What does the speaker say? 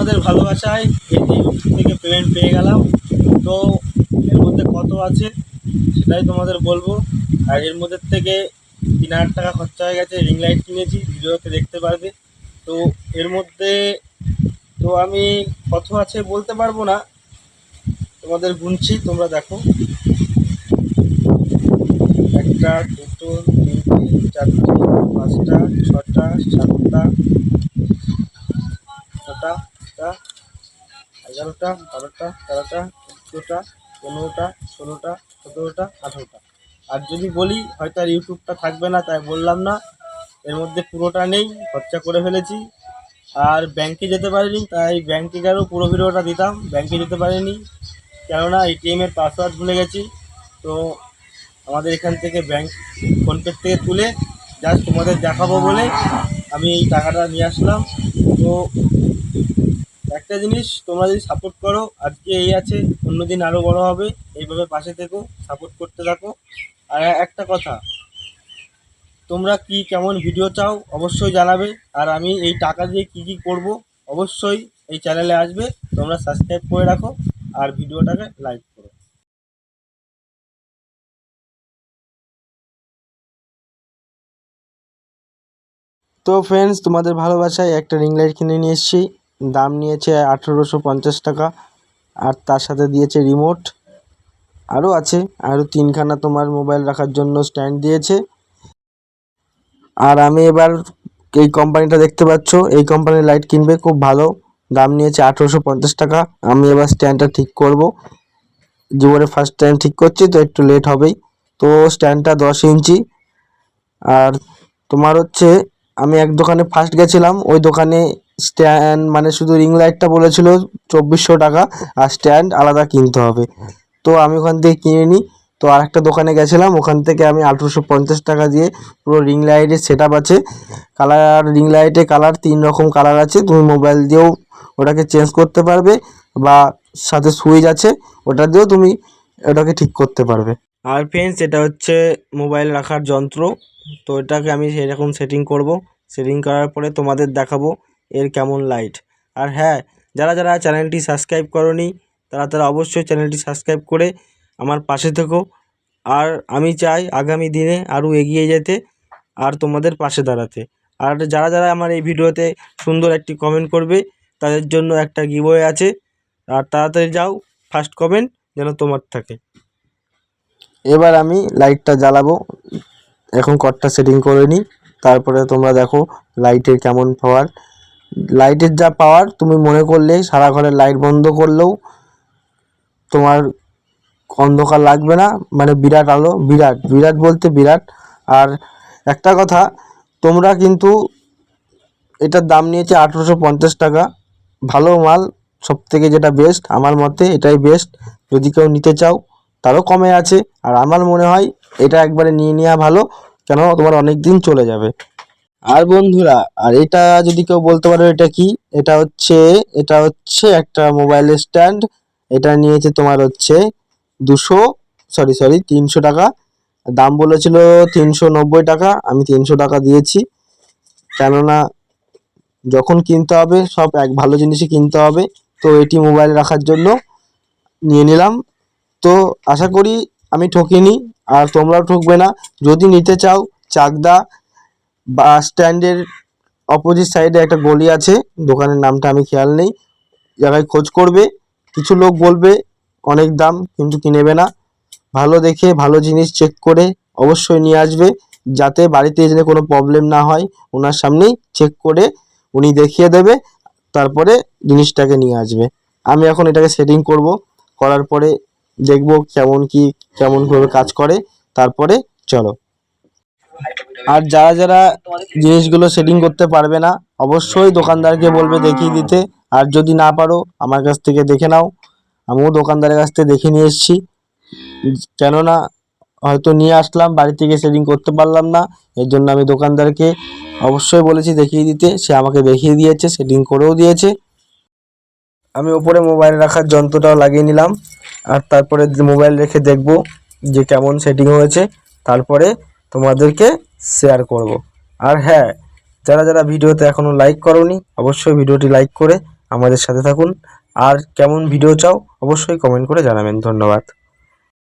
তোমাদের ভালোবাসায় ইউটিউব থেকে পেমেন্ট পেয়ে গেলাম। তো এর মধ্যে কত আছে সেটাই তোমাদের বলব। আর এর মধ্যে থেকে তিন হাজার টাকা খরচা হয়ে গেছে রিং লাইট কিনেছি, ভিডিওতে দেখতে পারবে। তো এর মধ্যে তো আমি কত আছে বলতে পারব না। তোমাদের গুনছি, তোমরা দেখো। একটা, দুটো তিনটে চারটে, পাঁচটা, ছটা, সাতটা, ছটা। আটটা এগারোটা, বারোটা, তেরোটা, চোদ্দোটা, পনেরোটা, ষোলোটা, সতেরোটা, আঠেরোটা। আর যদি বলি, হয়তো আর ইউটিউবটা থাকবে না, তাই বললাম না। এর মধ্যে পুরোটা নেই, খরচা করে ফেলেছি। আর ব্যাংকে যেতে পারিনি, তাই ব্যাংকে গেলেও পুরো ভিডিওটা দিতাম, ব্যাংকে যেতে পারিনি। কেননা এটিএমের পাসওয়ার্ড ভুলে গেছি, তো আমাদের এখান থেকে ব্যাংক ফোনপে থেকে তুলে জাস্ট তোমাদের দেখাবো বলে আমি এই টাকাটা নিয়ে আসলাম। তো একটা জিনিস তোমরা যদি সাপোর্ট করো, আজকে এই আছে অন্য দিন আরও বড় হবে, এইভাবে পাশে থেকো সাপোর্ট করতে থাকো। আর একটা কথা, তোমরা কি কেমন ভিডিও চাও অবশ্যই জানাবে, আর আমি এই টাকা দিয়ে কি কি করব অবশ্যই এই চ্যানেলে আসবে, তোমরা সাবস্ক্রাইব করে রাখো, আর ভিডিওটাকে লাইক করো। তো ফ্রেন্ডস তোমাদের ভালোবাসায় একটা রিং লাইট কিনে নিয়ে এসেছি। দাম নিয়েছে আঠেরোশো পঞ্চাশ টাকা, আর তার সাথে দিয়েছে রিমোট আরও আছে আরও তিনখানা তোমার মোবাইল রাখার জন্য স্ট্যান্ড দিয়েছে। আর আমি এবার এই কোম্পানিটা দেখতে পাচ্ছ, এই কোম্পানির লাইট কিনবে, খুব ভালো। দাম নিয়েছে আঠেরোশো পঞ্চাশ টাকা, আমি এবার স্ট্যান্ডটা ঠিক করব। জীবনে ফার্স্ট টাইম ঠিক করছি, তো একটু লেট হবেই। তো স্ট্যান্ডটা দশ ইঞ্চি। আর তোমার হচ্ছে, আমি এক দোকানে ফার্স্ট গেছিলাম, ওই দোকানে স্ট্যান্ড মানে শুধু রিং লাইটটা বলেছিল চব্বিশশো টাকা আর স্ট্যান্ড আলাদা কিনতে হবে। তো আমি ওখান থেকে কিনে নিই তো আর একটা দোকানে গেছিলাম, ওখান থেকে আমি আঠেরোশো পঞ্চাশ টাকা দিয়ে পুরো রিং লাইটের সেট আছে। কালার রিং লাইটে কালার তিন রকম কালার আছে। তুমি মোবাইল দিয়েও ওটাকে চেঞ্জ করতে পারবে বা সাথে সুইচ আছে, ওটা দিয়েও তুমি ওটাকে ঠিক করতে পারবে। আর ফ্রেন্ডস এটা হচ্ছে মোবাইল রাখার যন্ত্র। তো এটাকে আমি সেরকম সেটিং করব। সেটিং করার পরে তোমাদের দেখাবো। এর কেমন লাইট আর হ্যাঁ যারা যারা চ্যানেলটি সাবস্ক্রাইব করনি, তারা তারা অবশ্যই চ্যানেলটি সাবস্ক্রাইব করে আমার পাশে থেকো। আর আমি চাই আগামী দিনে আরও এগিয়ে যেতে, আর তোমাদের পাশে দাঁড়াতে। আর যারা যারা আমার এই ভিডিওতে সুন্দর একটি কমেন্ট করবে, তাদের জন্য একটা গিভওয়ে আছে। আর তাড়াতাড়ি যাও ফার্স্ট কমেন্ট যেন তোমার থাকে। এবার আমি লাইটটা জ্বালাবো। এখন কটটা সেটিং করে নিই তারপরে তোমরা দেখো লাইটের কেমন পাওয়ার লাইটের যা পাওয়ার, তুমি মনে করলে সারা ঘরের লাইট বন্ধ করলেও তোমার অন্ধকার লাগবে না। মানে বিরাট আলো, বিরাট বিরাট বলতে বিরাট। আর একটা কথা, তোমরা কিন্তু এটার দাম নিয়েছে আঠেরোশো পঞ্চাশ টাকা। ভালো মাল সব থেকে যেটা বেস্ট আমার মতে এটাই বেস্ট যদি কেউ নিতে চাও, তারও কমে আছে। আর আমার মনে হয়, এটা একবারে নিয়ে নেওয়া ভালো। কেন তোমার অনেক দিন চলে যাবে। আর বন্ধুরা, আর এটা যদি কেউ বলতে পারো এটা কি? এটা হচ্ছে এটা হচ্ছে একটা মোবাইলের স্ট্যান্ড এটা নিয়েছে তোমার হচ্ছে দুশো সরি সরি তিনশো টাকা। দাম বলেছিল তিনশো নব্বই টাকা, আমি তিনশো টাকা দিয়েছি। কেননা যখন কিনতে হবে, সব এক ভালো জিনিসই কিনতে হবে। তো এটি মোবাইল রাখার জন্য নিয়ে নিলাম। তো আশা করি আমি ঠকিনি, আর তোমরাও ঠকবে না। যদি নিতে চাও, চাকদা বাস স্ট্যান্ডের অপোজিট সাইডে একটা গলি আছে, দোকানের নামটা আমি খেয়াল নেই। জায়গায় খোঁজ করবে, কিছু লোক বলবে, অনেক দাম কিন্তু কিনেবে না। ভালো দেখে, ভালো জিনিস চেক করে অবশ্যই নিয়ে আসবে, যাতে বাড়িতে এসে কোনো প্রবলেম না হয়। ওনার সামনেই চেক করে উনি দেখিয়ে দেবে, তারপরে জিনিসটাকে নিয়ে আসবে। আমি এখন এটাকে সেটিং করব, করার পরে দেখব কেমন কি, কেমনভাবে কাজ করে, তারপরে চলো। আর যারা যারা জিনিসগুলো সেটিং করতে পারবে না, অবশ্যই দোকানদারকে বলবে দেখিয়ে দিতে। আর যদি না পারো, আমার কাছ থেকে দেখে নাও। আমিও দোকানদারের কাছ থেকে দেখে নিয়ে এসেছি। কেননা, হয়তো নিয়ে আসলাম, বাড়ি থেকে সেটিং করতে পারলাম না। এর জন্য আমি দোকানদারকে অবশ্যই বলেছি দেখিয়ে দিতে। সে আমাকে দেখিয়ে দিয়েছে সেটিং করেও দিয়েছে। আমি ওপরে মোবাইল রাখার যন্ত্রটাও লাগিয়ে নিলাম। আর তারপরে মোবাইল রেখে দেখব যে কেমন সেটিং হয়েছে। তারপরে তোমাদেরকে শেয়ার করব। আর হ্যাঁ যারা যারা ভিডিওতে এখনও লাইক করনি, অবশ্যই ভিডিওটি লাইক করে আমাদের সাথে থাকুন। আর কেমন ভিডিও চাও, অবশ্যই কমেন্ট করে জানাবেন। ধন্যবাদ।